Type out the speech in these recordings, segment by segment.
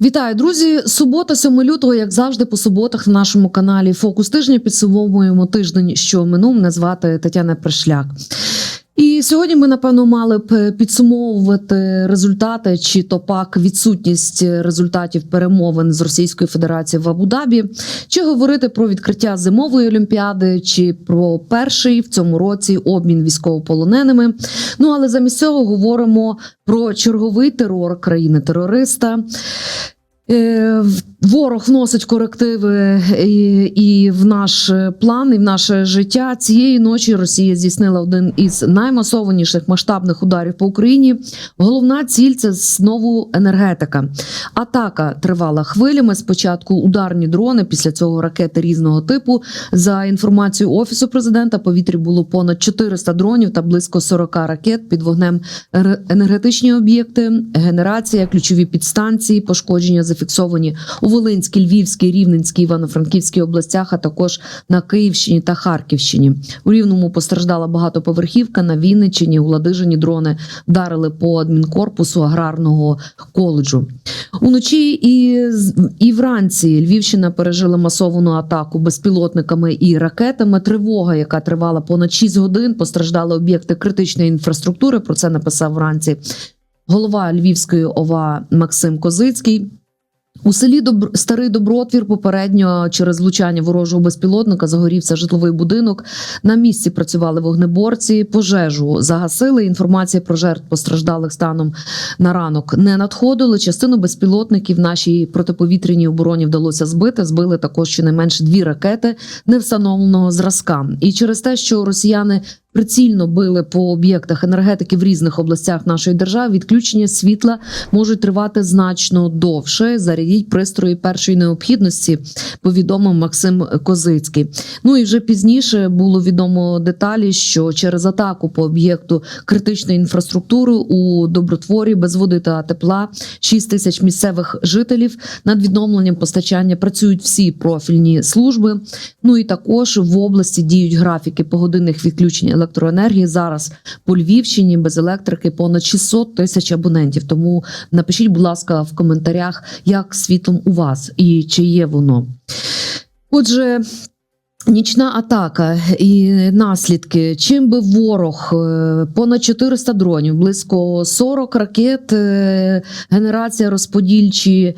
Вітаю, друзі! Субота, 7 лютого, як завжди, по суботах на нашому каналі Фокус тижня підсумовуємо тиждень, що минув. Мене звати Тетяна Пришляк. Сьогодні ми напевно мали б підсумовувати результати чи то пак відсутність результатів перемовин з Російською Федерацією в Абу-Дабі, чи говорити про відкриття зимової олімпіади, чи про перший в цьому році обмін військовополоненими. Ну але замість цього говоримо про черговий терор країни-терориста. Е, Ворог вносить корективи і, і в наш план, і в наше життя. Цієї ночі Росія здійснила один із наймасованіших масштабних ударів по Україні. Головна ціль це знову енергетика. Атака тривала хвилями. Спочатку ударні дрони, після цього ракети різного типу. За інформацією офісу президента, повітрі було понад 400 дронів та близько 40 ракет під вогнем Ер- енергетичні об'єкти, генерація, ключові підстанції, пошкодження зафіксовані Волинській, Львівській, Рівненській, Івано-Франківській областях, а також на Київщині та Харківщині. У Рівному постраждала багатоповерхівка. На Вінниччині у Ладижині дрони вдарили по адмінкорпусу аграрного коледжу. Уночі і, і вранці Львівщина пережила масовану атаку безпілотниками і ракетами. Тривога, яка тривала понад 6 годин, постраждали об'єкти критичної інфраструктури. Про це написав вранці голова Львівської ОВА Максим Козицький. У селі Добр... Старий Добротвір попередньо через влучання ворожого безпілотника загорівся житловий будинок. На місці працювали вогнеборці. Пожежу загасили. Інформація про жертв постраждалих станом на ранок не надходили. Частину безпілотників нашій протиповітряній обороні вдалося збити. Збили також щонайменше дві ракети невстановленого зразка. І через те, що росіяни прицільно били по об'єктах енергетики в різних областях нашої держави, відключення світла можуть тривати значно довше. Зарядіть пристрої першої необхідності, повідомив Максим Козицький. Ну і вже пізніше було відомо деталі, що через атаку по об'єкту критичної інфраструктури у добротворі без води та тепла 6 тисяч місцевих жителів над відновленням постачання працюють всі профільні служби. Ну і також в області діють графіки погодинних відключень електроенергії. Зараз по Львівщині без електрики понад 600 тисяч абонентів. Тому напишіть, будь ласка, в коментарях, як світлом у вас і чи є воно. Отже. Нічна атака і наслідки. Чим би ворог е, понад 400 дронів, близько 40 ракет, е, генерація розподільчі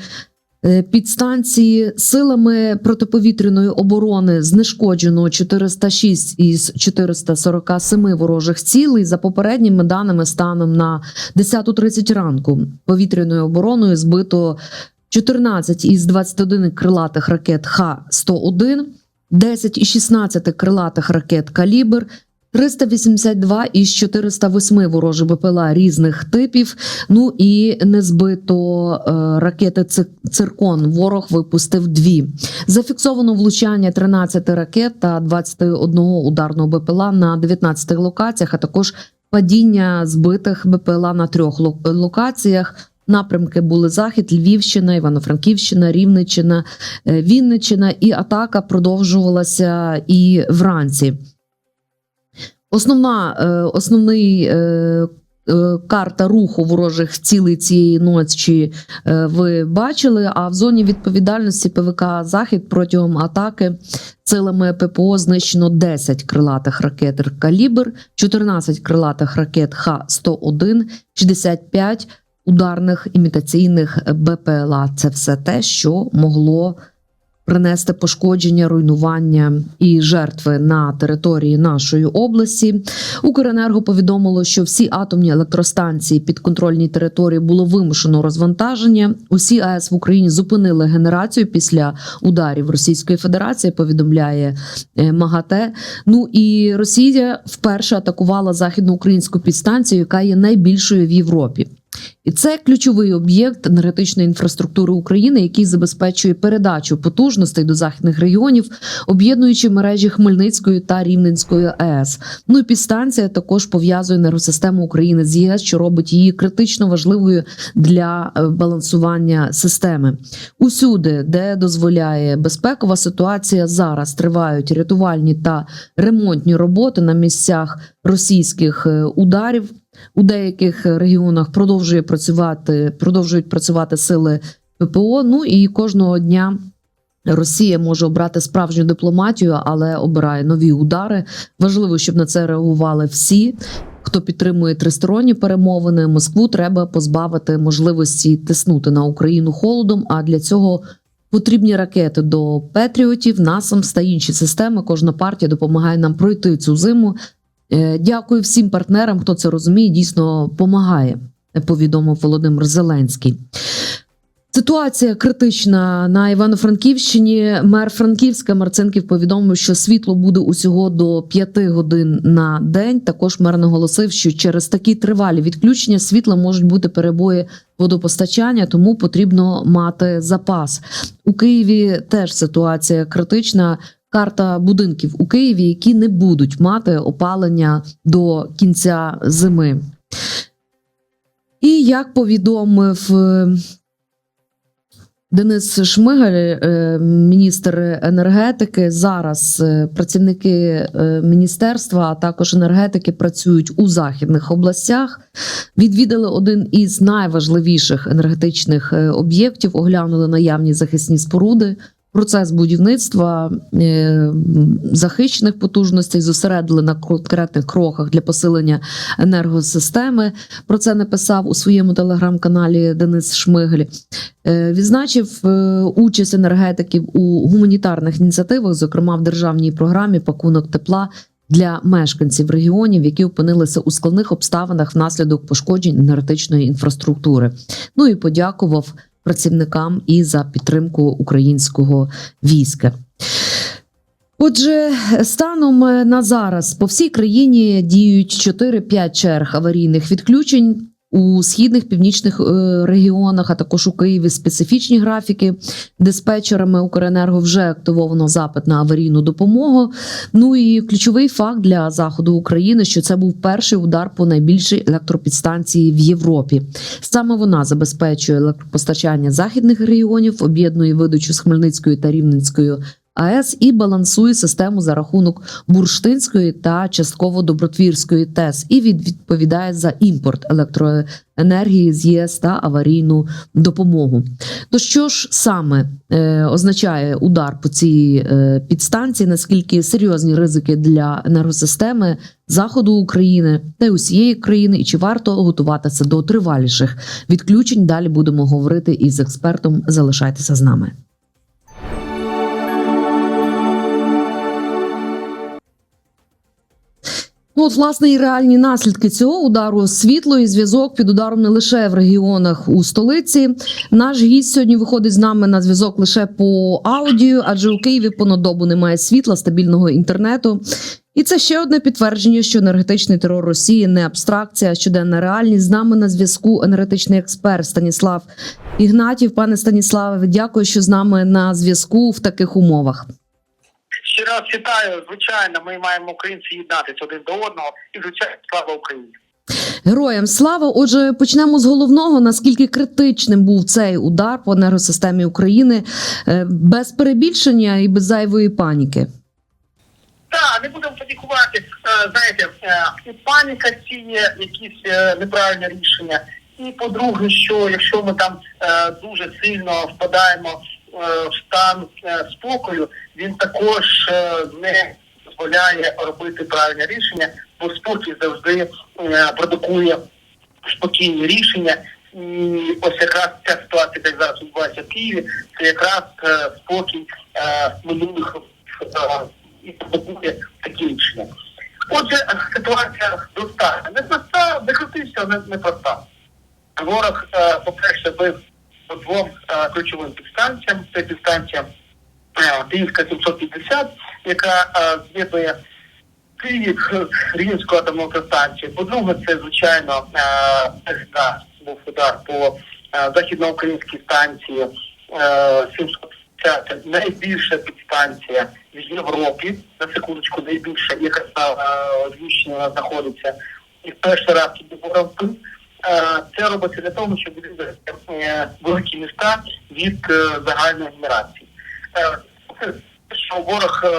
підстанції силами протиповітряної оборони знешкоджено 406 із 447 ворожих цілей. За попередніми даними станом на 10.30 ранку повітряною обороною збито 14 із 21 крилатих ракет Х-101, 10 із 16 крилатих ракет «Калібр», 382 із 408 ворожих БПЛА різних типів. Ну і не збито е, ракети «Ци- циркон. Ворог випустив дві. Зафіксовано влучання 13 ракет та 21 ударного БПЛА на 19 локаціях, а також падіння збитих БПЛА на трьох ло- локаціях. Напрямки були Захід, Львівщина, Івано-Франківщина, Рівненщина, е, Вінниччина, і атака продовжувалася і вранці. Основна, е, основний е, е, карта руху ворожих цілей цієї ночі ви бачили. А в зоні відповідальності ПВК Захід протягом атаки силами ППО знищено 10 крилатих ракет «Калібр», 14 крилатих ракет Х-101, 65 ударних імітаційних БПЛА. Це все те, що могло принести пошкодження, руйнування і жертви на території нашої області. Укренерго повідомило, що всі атомні електростанції підконтрольній території було вимушено розвантаження. Усі АЕС в Україні зупинили генерацію після ударів Російської Федерації. Повідомляє е, МАГАТЕ. Ну і Росія вперше атакувала західноукраїнську підстанцію, яка є найбільшою в Європі. І це ключовий об'єкт енергетичної інфраструктури України, який забезпечує передачу потужностей до західних регіонів, об'єднуючи мережі Хмельницької та Рівненської АЕС. Ну і підстанція також пов'язує енергосистему України з ЄС, що робить її критично важливою для е, балансування системи. Усюди, де дозволяє безпекова ситуація, зараз тривають рятувальні та ремонтні роботи на місцях російських е, ударів. У деяких регіонах продовжує працювати, продовжують працювати сили ППО. Ну і кожного дня. Росія може обрати справжню дипломатію, але обирає нові удари. Важливо, щоб на це реагували всі. Хто підтримує тристоронні перемовини, Москву треба позбавити можливості тиснути на Україну холодом. А для цього потрібні ракети до Петріотів, Насамс та інші системи. Кожна партія допомагає нам пройти цю зиму. Е, Дякую всім партнерам, хто це розуміє. Дійсно допомагає. Повідомив Володимир Зеленський. Ситуація критична на Івано-Франківщині. Мер Франківська Марцинків повідомив, що світло буде усього до 5 годин на день. Також мер наголосив, що через такі тривалі відключення світла можуть бути перебої водопостачання, тому потрібно мати запас. У Києві теж ситуація критична. Карта будинків у Києві, які не будуть мати опалення до кінця зими. І як повідомив е, Денис Шмигаль, е, міністр енергетики. Зараз е, працівники міністерства, а також енергетики працюють у західних областях. Відвідали один із найважливіших енергетичних об'єктів, оглянули наявні захисні споруди. Процес будівництва е, захищених потужностей зосередили на конкретних кроках для посилення енергосистеми. Про це написав у своєму телеграм-каналі Денис Шмигаль. Е, Відзначив е, участь енергетиків у гуманітарних ініціативах, зокрема в державній програмі Пакунок тепла для мешканців регіонів, які опинилися у складних обставинах внаслідок пошкоджень енергетичної інфраструктури. Ну і подякував працівникам і за підтримку українського війська. Отже, станом на зараз по всій країні діють 4-5 черг аварійних відключень. У східних північних е, регіонах, а також у Києві специфічні графіки. Диспетчерами Укренерго вже активовано запит на аварійну допомогу. Ну і ключовий факт для заходу України, що це був перший удар по найбільшій електропідстанції в Європі. Саме вона забезпечує електропостачання західних регіонів, об'єднує видачу з Хмельницькою та Рівненською АЕС і балансує систему за рахунок бурштинської та частково добротвірської ТЕС і від- відповідає за імпорт електроенергії з ЄС та аварійну допомогу. То що ж саме е, означає удар по цій е, підстанції? Наскільки серйозні ризики для енергосистеми заходу України та й усієї країни, і чи варто готуватися до триваліших відключень? Далі будемо говорити із експертом. Залишайтеся з нами. Ну, от, власне, і реальні наслідки цього удару світло і зв'язок під ударом не лише в регіонах у столиці. Наш гість сьогодні виходить з нами на зв'язок лише по аудію, адже у Києві понад добу немає світла, стабільного інтернету. І це ще одне підтвердження, що енергетичний терор Росії не абстракція, а щоденна реальність. З нами на зв'язку енергетичний експерт Станіслав Ігнатів. Пане Станіславе, дякую, що з нами на зв'язку в таких умовах. Ще раз вітаю. Звичайно, ми маємо українці єднатися один до одного і звичайно слава Україні. Героям слава. Отже, почнемо з головного. Наскільки критичним був цей удар по енергосистемі України е, без перебільшення і без зайвої паніки? Так, не будемо панікувати. Е, Знаєте, е, і паніка сіє якісь е, неправильні рішення. І по-друге, що якщо ми там дуже сильно впадаємо в стан е, спокою, він також е, не дозволяє робити правильні рішення, бо спокій завжди е, продукує спокійні рішення. І ось якраз ця ситуація, яка зараз відбувається в Києві, це якраз е, спокій е, минулих е, і продукує такі рішення. Отже, е, ситуація достатньо непроста, не крутився, не, непроста. Ворог, е, по-перше, бив по двом е, ключовим підстанціям. Це підстанція е, Київська 750, яка е, з'єднує Київ з Рівненською атомною. По-друге, це, звичайно, СК був удар по західноукраїнській станції е, 750. Це найбільша підстанція в Європі, на секундочку, найбільша, яка на Львівщині знаходиться. І в перший раз туди. Е, Це робиться для того, щоб е, великі міста від е, загальної генерації. Е, що ворог е,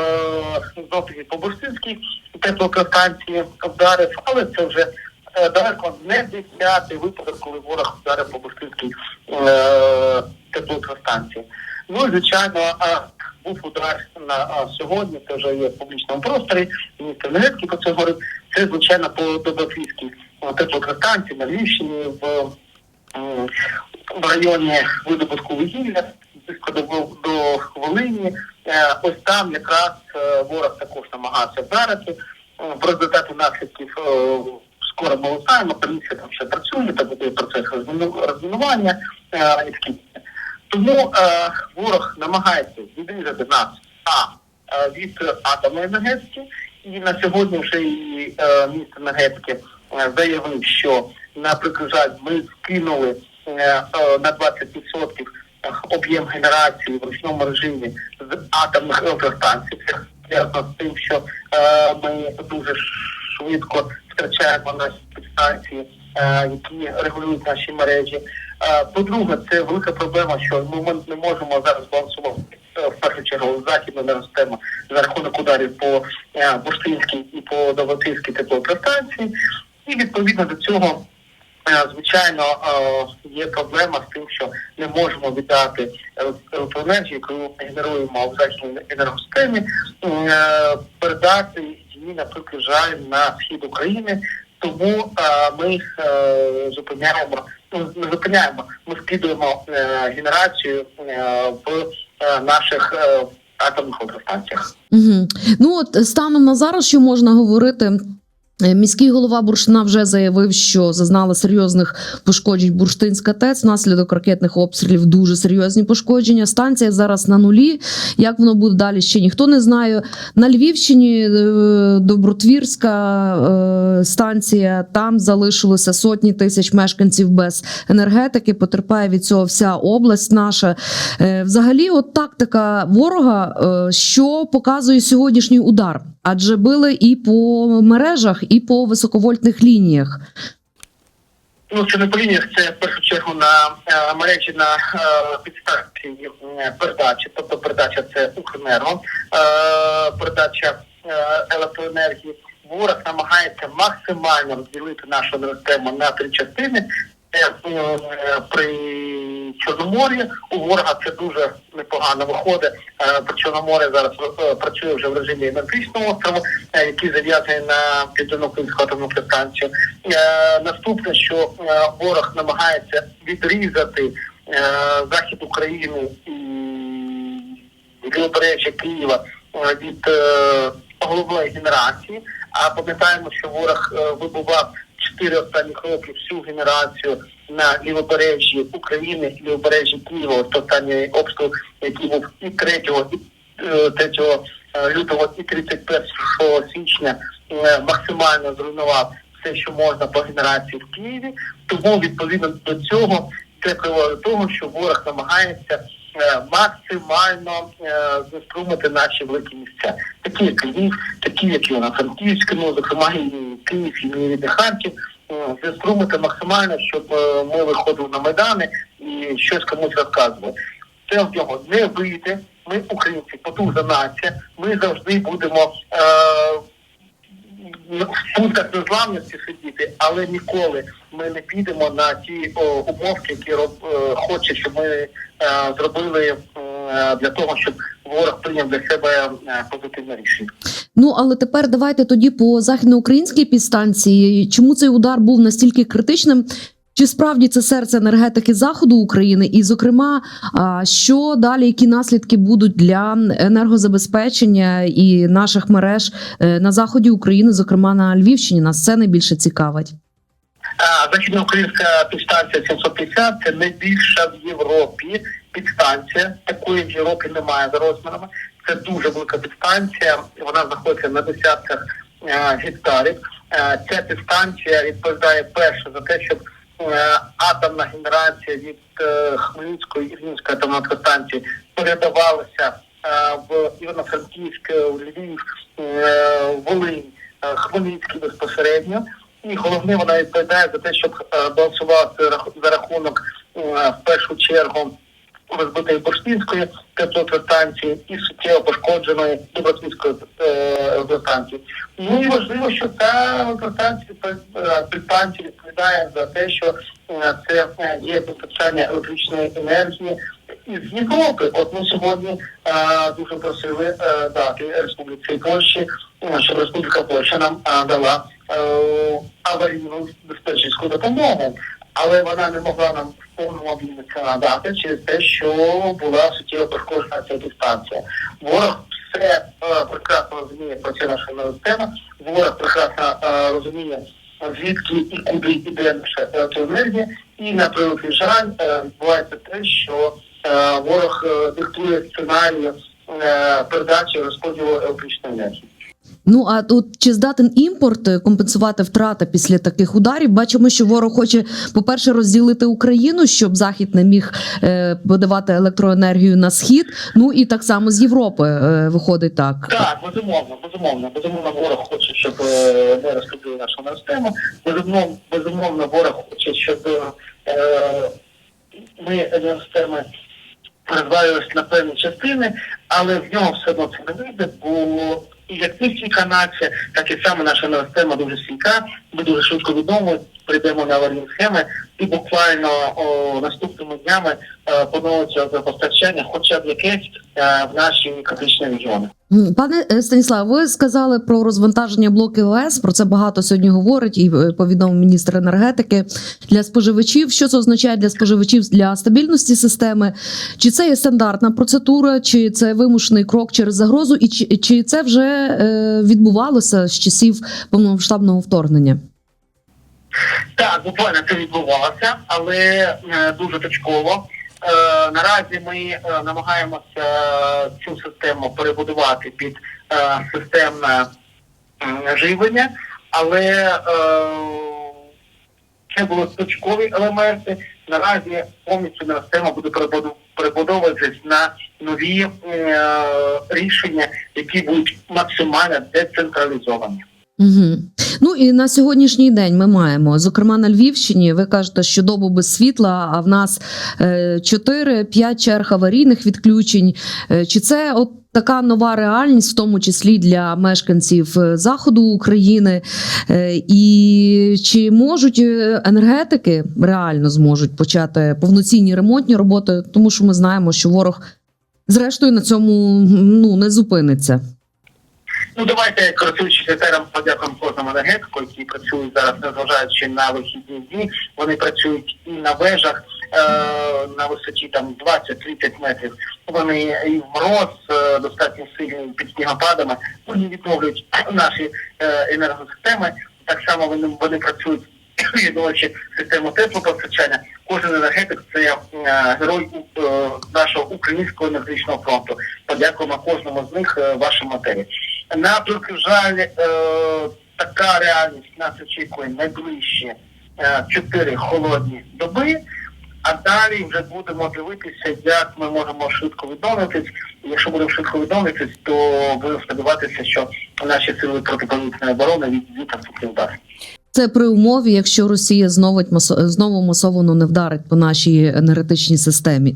знов таки по Бурштинській теплоелектростанції вдарив, але це вже е, далеко не десятий випадок, коли ворог вдарив по Бустинській е, теплоелектростанції. Ну звичайно, е, був удар на сьогодні, це вже є в публічному просторі, міністр енергетики про це говорив. Це звичайно по Доброфійській е, на Львівщині в, в районі видобутку вугілля, близько до, до Волині. Е, Ось там якраз е, ворог також намагався вдарити. Е, В результаті наслідків скоро ми узнаємо, поліція там ще працює, там буде процес розміну- розмінування і. Тому е, ворог намагається відрізати нас а е, від атомної енергетики, і на сьогодні вже і е, міністр енергетики е, заявив, що наприклад, жаль, ми скинули е, е, на 20% об'єм генерації в ручному режимі з атомних електростанцій. Зв'язано з тим, що е, ми дуже швидко втрачаємо наші підстанції, е, які регулюють наші мережі. По-друге, це велика проблема, що ми не можемо зараз балансувати е, в першу чергу західну енергосистему за рахунок ударів по е, Бурштинській і по Довотинській теплоелектростанції. І відповідно до цього, е, звичайно, є проблема з тим, що не можемо віддати еле- електроенергію, яку ми генеруємо в західній енергосистемі, передати її, наприклад, жаль на схід України. Тому ми зупиняємо, ну не зупиняємо, ми скидуємо е, генерацію е, в е, наших атомних електростанціях. Угу. Ну от станом на зараз, що можна говорити. Е, Міський голова Бурштина вже заявив, що зазнала серйозних пошкоджень Бурштинська ТЕЦ внаслідок ракетних обстрілів. Дуже серйозні пошкодження. Станція зараз на нулі. Як воно буде далі, ще ніхто не знає. На Львівщині е, Добротвірська е, станція. Там залишилося сотні тисяч мешканців без енергетики. Потерпає від цього вся область наша. Взагалі, от тактика ворога, що показує сьогоднішній удар, адже били і по мережах, і по високовольтних лініях. Ну, це не по лініях, це в першу чергу на е, мережі на е, підстанції е, передачі, тобто передача це Укренерго, е, передача е, електроенергії. Ворог намагається максимально розділити нашу енергосистему на три частини. Е, при Чорномор'ї у ворога це дуже непогано виходить. Е, Чорномор'я зараз е, працює вже в режимі енергетичного острову, е, який зав'язаний на південно-українську атомну станцію. Е, Наступне, що ворог намагається відрізати захід України і лівобережжя Києва від головної генерації. А пам'ятаємо, що ворог вибував чотири останніх роки всю генерацію на лівобережжі України лівобережжі Києва. Останній обстріл, який був і 3, і е, 3 е, лютого, і 31 січня е, максимально зруйнував все, що можна по генерації в Києві. Тому відповідно до цього це приводить до того, що ворог намагається е, максимально е, заструмити наші великі місця, такі як Львів, такі як Івано-Франківськ, ну зокрема і Київ, і Харків. Е, максимально, щоб е, ми виходили на майдани і щось комусь розказували. Це в нього не вийде. Ми, українці, потужна нація. Ми завжди будемо е, в пунктах незламності сидіти, але ніколи ми не підемо на ті о, умовки, які роб, е, хоче, щоб ми е, зробили е, для того, щоб ворог прийняв для себе е, позитивне рішення. Ну але тепер давайте тоді по західноукраїнській підстанції. Чому цей удар був настільки критичним? Чи справді це серце енергетики заходу України? І, зокрема, що далі, які наслідки будуть для енергозабезпечення і наших мереж е, на заході України, зокрема на Львівщині? Нас це найбільше цікавить. Західноукраїнська підстанція 750 це найбільша в Європі підстанція. Такої в Європі немає за розмірами. Це дуже велика підстанція. Вона знаходиться на десятках е, гектарів. Е, ця підстанція відповідає перше за те, щоб е, атомна генерація від Хмельницької і Рівненської атомної електростанції передавалася в Івано-Франківськ, Львів, Волинь, Хмельницький безпосередньо. І головне, вона відповідає за те, щоб балансувати за рахунок в першу чергу розбитої Бурштинської теплоелектростанції і суттєво пошкодженої Добротвінської е, електростанції. Ну і важливо, що ця електростанція е, підстанція відповідає за те, що е, це е, є постачання електричної енергії із Європи. От ми сьогодні е, дуже просили е, дати Республіці Польщі, е, щоб Республіка Польща нам е, дала е, аварійну диспетчерську допомогу. Але вона не могла нам це надати через те, що була суттєво пошкоджена ця дистанція. Ворог все е, прекрасно розуміє про це наша система. Ворог прекрасно е, розуміє звідки і куди йде наша електроенергія, і на превеликий жаль е, відбувається те, що е, ворог е, диктує сценарій е, передачі розподілу електричної енергії. Ну а тут чи здатен імпорт е, компенсувати втрати після таких ударів? Бачимо, що ворог хоче, по-перше, розділити Україну, щоб захід не міг е, подавати електроенергію на схід. Ну і так само з Європи е, виходить так. Так, безумовно, безумовно. Безумовно, ворог хоче, щоб не розкрутили нашу систему. Безумовно, безумовно, ворог хоче, щоб ми енергосистеми розвалювалися на певні частини, але в нього все одно це не вийде, бо і як стійка нація, так і саме наша енергосистема дуже стійка, ми дуже швидко відомо прийдемо на аварійні схеми, і буквально о, наступними днями поновиться постачання, хоча б якесь е, в наші критичні регіони. Пане е, Станіслав, ви сказали про розвантаження блоків ОЕС. Про це багато сьогодні говорить і е, повідомив міністр енергетики для споживачів. Що це означає для споживачів для стабільності системи? Чи це є стандартна процедура, чи це вимушений крок через загрозу, і чи, чи це вже е, відбувалося з часів повномасштабного вторгнення? Так, буквально це відбувалося, але е, дуже точково. Е, наразі ми е, намагаємося е, цю систему перебудувати під системне живлення, але це були точкові елементи. Наразі повністю на система буде перебудовуватись на нові е, рішення, які будуть максимально децентралізовані. Угу. Ну і на сьогоднішній день ми маємо, зокрема на Львівщині, ви кажете, що добу без світла, а в нас е, 4-5 черг аварійних відключень. Е, Чи це от така нова реальність, в тому числі для мешканців е, заходу України? Е, І чи можуть е, енергетики реально зможуть почати повноцінні ремонтні роботи? Тому що ми знаємо, що ворог зрештою на цьому ну не зупиниться. Ну давайте користуючись етером, подякуємо кожному енергетику, які працюють зараз, незважаючи на вихідні дні. Вони працюють і на вежах е, на висоті там 20-30 метрів. Вони і в мороз е, достатньо сильні під снігопадами. Вони відновлюють наші е, енергосистеми. Так само вони вони працюють відновлюючи систему теплопостачання. Кожен енергетик це е, герой е, нашого українського енергетичного фронту. Подякуємо кожному з них е, вашій матері. На превеликий жаль, е, така реальність нас очікує найближчі е, чотири холодні доби. А далі вже будемо дивитися, як ми можемо швидко відновитись. Якщо будемо швидко відновитись, то будемо сподіватися, що наші сили протиповітряної оборони від удар. Це при умові, якщо Росія знову знову масово не вдарить по нашій енергетичній системі.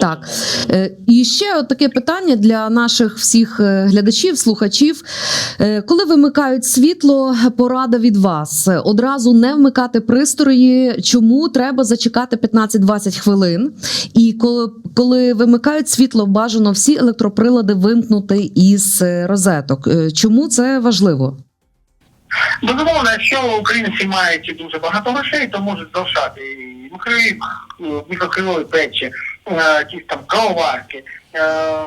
Так Е, і ще от таке питання для наших всіх е, глядачів, слухачів. Е, Коли вимикають світло, порада від вас одразу не вмикати пристрої. Чому треба зачекати 15-20 хвилин? І коли, коли вимикають світло, бажано всі електроприлади вимкнути із розеток. Чому це важливо? Безумовно, якщо українці мають дуже багато грошей, то можуть залишати е, мікрохвильові печі, е, якісь там кавоварки, е,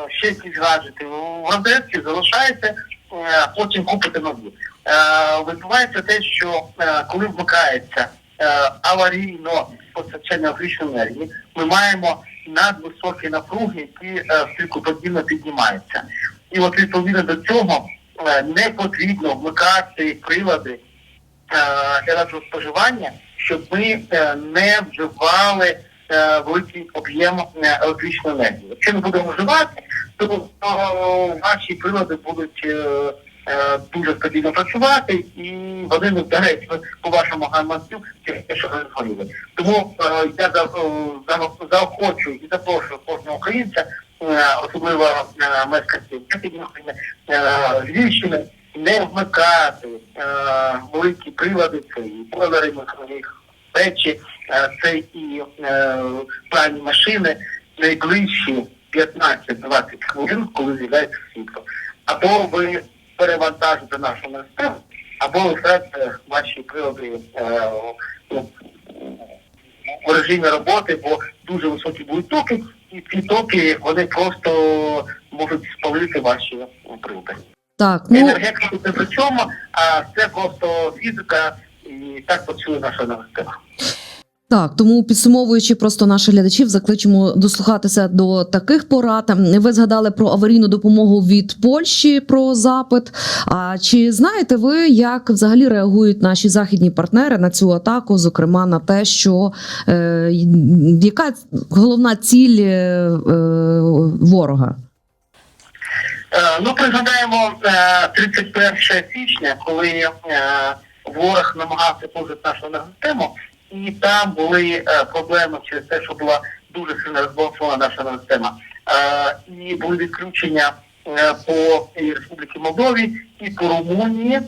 ще якісь гаджети. В розетці залишаєте, е, потім купите нові. Відбувається те, що коли вмикається аварійно постачання електричної енергії, ми маємо надвисокі напруги, які е, піднімаються. І от відповідно до цього не потрібно вмикати прилади е, електроспоживання, щоб ми е, не вживали е, великий об'єм е, електричної енергії. Якщо ми будемо вживати, то е, наші прилади будуть е, е, дуже стабільно працювати, і вони не вдарять по вашому гаманцю що ви згоріли. Тому е, я за, е, за, заохочую і запрошую кожного українця, е, особливо е, мешканців е, Львівщини, не вмикати е, великі прилади, це і бойлери, їх печі, е, це і е, пральні машини найближчі 15-20 хвилин, коли з'являється світло. Або ви перевантажите нашу систему, або лишаєте ваші прилади е, в режимі роботи, бо дуже високі будуть токи, ці токи вони просто можуть спалити ваші прилади. Так, ну Енергетика не при чому, а це просто фізика, і так працює наша система. Так, тому підсумовуючи просто наших глядачів, закличемо дослухатися до таких порад. Ви згадали про аварійну допомогу від Польщі про запит. А чи знаєте ви, як взагалі реагують наші західні партнери на цю атаку? Зокрема, на те, що е, яка головна ціль е, е, ворога? Е, Ну, пригадаємо е, 31 січня, коли е, ворог намагався позити нашу енергосистему, і там були е, проблеми через те, що була дуже сильно розбалансована наша енергосистема. Е, І були відключення е, по Республіці Молдові і по Румунії.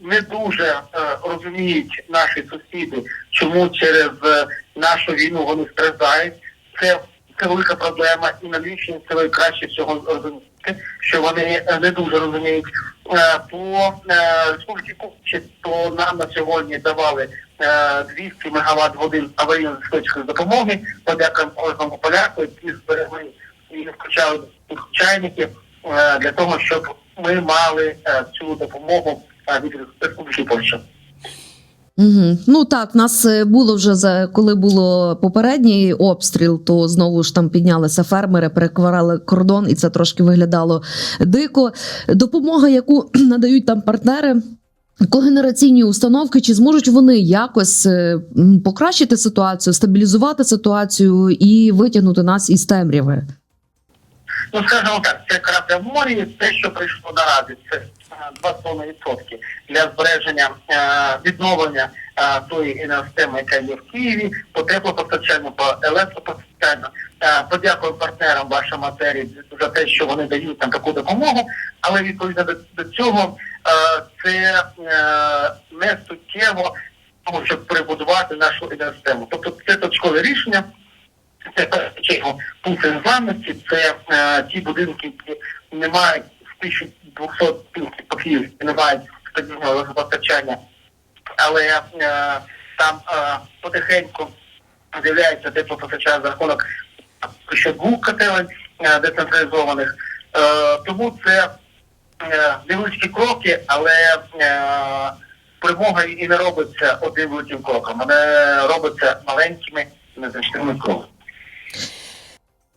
Не дуже розуміють наші сусіди, чому через нашу війну вони страждають. Це це велика проблема, і на Львівщині це краще всього розумієте, що вони е, не дуже розуміють. Е, По е, республіці Кучі, то нам на сьогодні давали е, 200 МВт годин аварійної диспетчерської допомоги. Подякуємо кожному поляку, які зберегли і включали чайники е, для того, щоб ми мали е, цю допомогу е, від Республіки Польща. Угу. Ну так, нас е, було вже за коли було попередній обстріл, то знову ж там піднялися фермери, перекварали кордон, і це трошки виглядало дико. Допомога, яку надають там партнери. Когенераційні установки, чи зможуть вони якось е, покращити ситуацію, стабілізувати ситуацію і витягнути нас із темряви? Ну, скажімо так, це крапля в морі, те, що прийшло наразі, це 2,5% для збереження е, відновлення е, тої енергосистеми, яка є в Києві, по теплопостачанню, по електропостачанню. Е, Подякую партнерам вашої матерії за те, що вони дають нам таку допомогу, але відповідно до, цього це не суттєво, тому щоб перебудувати нашу енергосистему. Тобто це точкове рішення. Це першу чергу пункти незламності, це ті будинки, які не мають 1200 пунктів по Києву, не мають стабільного електропостачання, але е, там е, потихеньку з'являється теплопостачання за рахунок ще двох котелень е, децентралізованих. Е, тому це е, кроки, але е, перемога і не робиться одним великим кроком, вона робиться маленькими незначними кроками.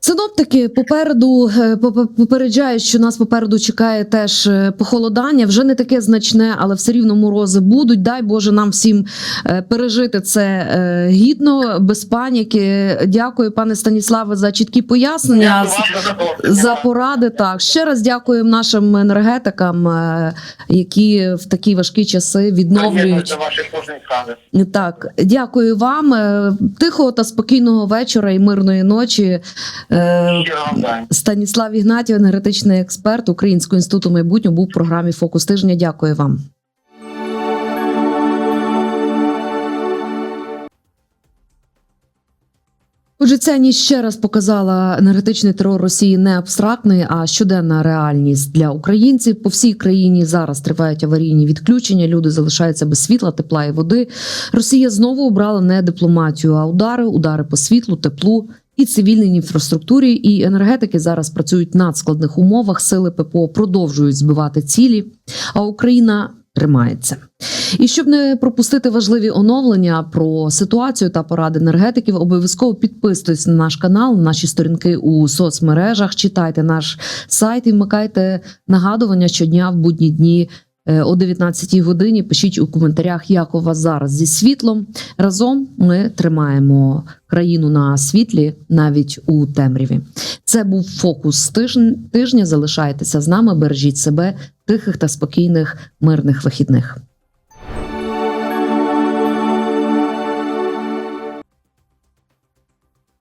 Синоптики попереду е, попе- попереджають, що нас попереду чекає теж е, похолодання. Вже не таке значне, але все рівно морози будуть. Дай Боже нам всім е, пережити це гідно, без паніки. Дякую, пане Станіславе, за чіткі пояснення. За поради так ще раз дякуємо нашим енергетикам, які в такі важкі часи відновлюють. Так, дякую вам. Тихого та спокійного вечора і мирної ночі. Е. Станіслав Ігнатів, енергетичний експерт Українського інституту майбутнього, був в програмі Фокус тижня. Дякую вам. Отже, ця ніч ще раз показала енергетичний терор Росії не абстрактний, а щоденна реальність для українців. По всій країні зараз тривають аварійні відключення. Люди залишаються без світла, тепла і води. Росія знову обрала не дипломатію, а удари, удари по світлу, теплу і цивільній інфраструктурі. І енергетики зараз працюють в надскладних умовах. Сили ППО продовжують збивати цілі, а Україна тримається. І щоб не пропустити важливі оновлення про ситуацію та поради енергетиків, обов'язково підписуйтесь на наш канал, на наші сторінки у соцмережах, читайте наш сайт і вмикайте нагадування щодня в будні дні о 19 годині. Пишіть у коментарях, як у вас зараз зі світлом. Разом ми тримаємо країну на світлі навіть у темряві. Це був фокус тижня. Залишайтеся з нами, бережіть себе, тихих та спокійних мирних вихідних.